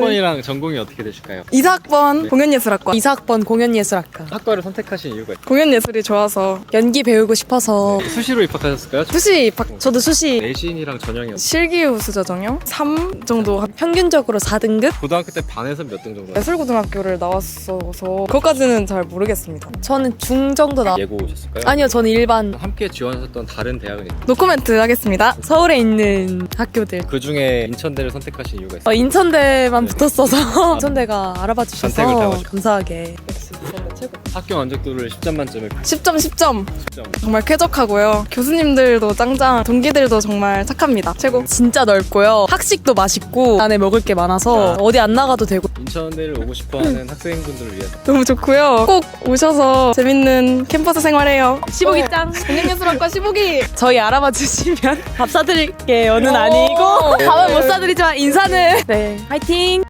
학번이랑 전공이 어떻게 되실까요? 이사학번 네. 공연예술학과. 이사학번 공연예술학과. 학과를 선택하신 이유가 있어요? 공연예술이 좋아서 연기 배우고 싶어서 수시로 입학하셨을까요? 수시 입학 저도 수시 내신이랑 전형이 어때요? 실기후 수저 전형 3 정도 한- 평균적으로 4등급? 고등학교 때 반에서 몇 등 정도? 예술고등학교를 나왔어서 그것까지는 잘 모르겠습니다. 저는 중 정도 나. 예고 오셨을까요? 아니요, 저는 일반 함께 지원하셨던 다른 대학은 있나요? 노코멘트 하겠습니다. 서울에 있는 학교들. 그 중에 인천대를 선택하신 이유가 어, 있어요? 인천대만 네. 붙었어서 인천대가 알아봐 주셔서 선택을 해가지고. 감사하게. 학교 만족도를 10점 만점에 10점 10점 10점 정말 쾌적하고요. 교수님들도 짱짱, 동기들도 정말 착합니다. 최고. 진짜 넓고요. 학식도 맛있고 안에 먹을 게 많아서 아. 어디 안 나가도 되고. 인천대를 오고 싶어하는 학생분들을 위해서 너무 좋고요. 꼭 오셔서 재밌는 캠퍼스 생활해요. 시보기 짱. 공연예술학과 시보기. 저희 알아봐 주시면 밥 사드릴게요는 오. 아니고 밥은 못 사드리지만 인사는 네 화이팅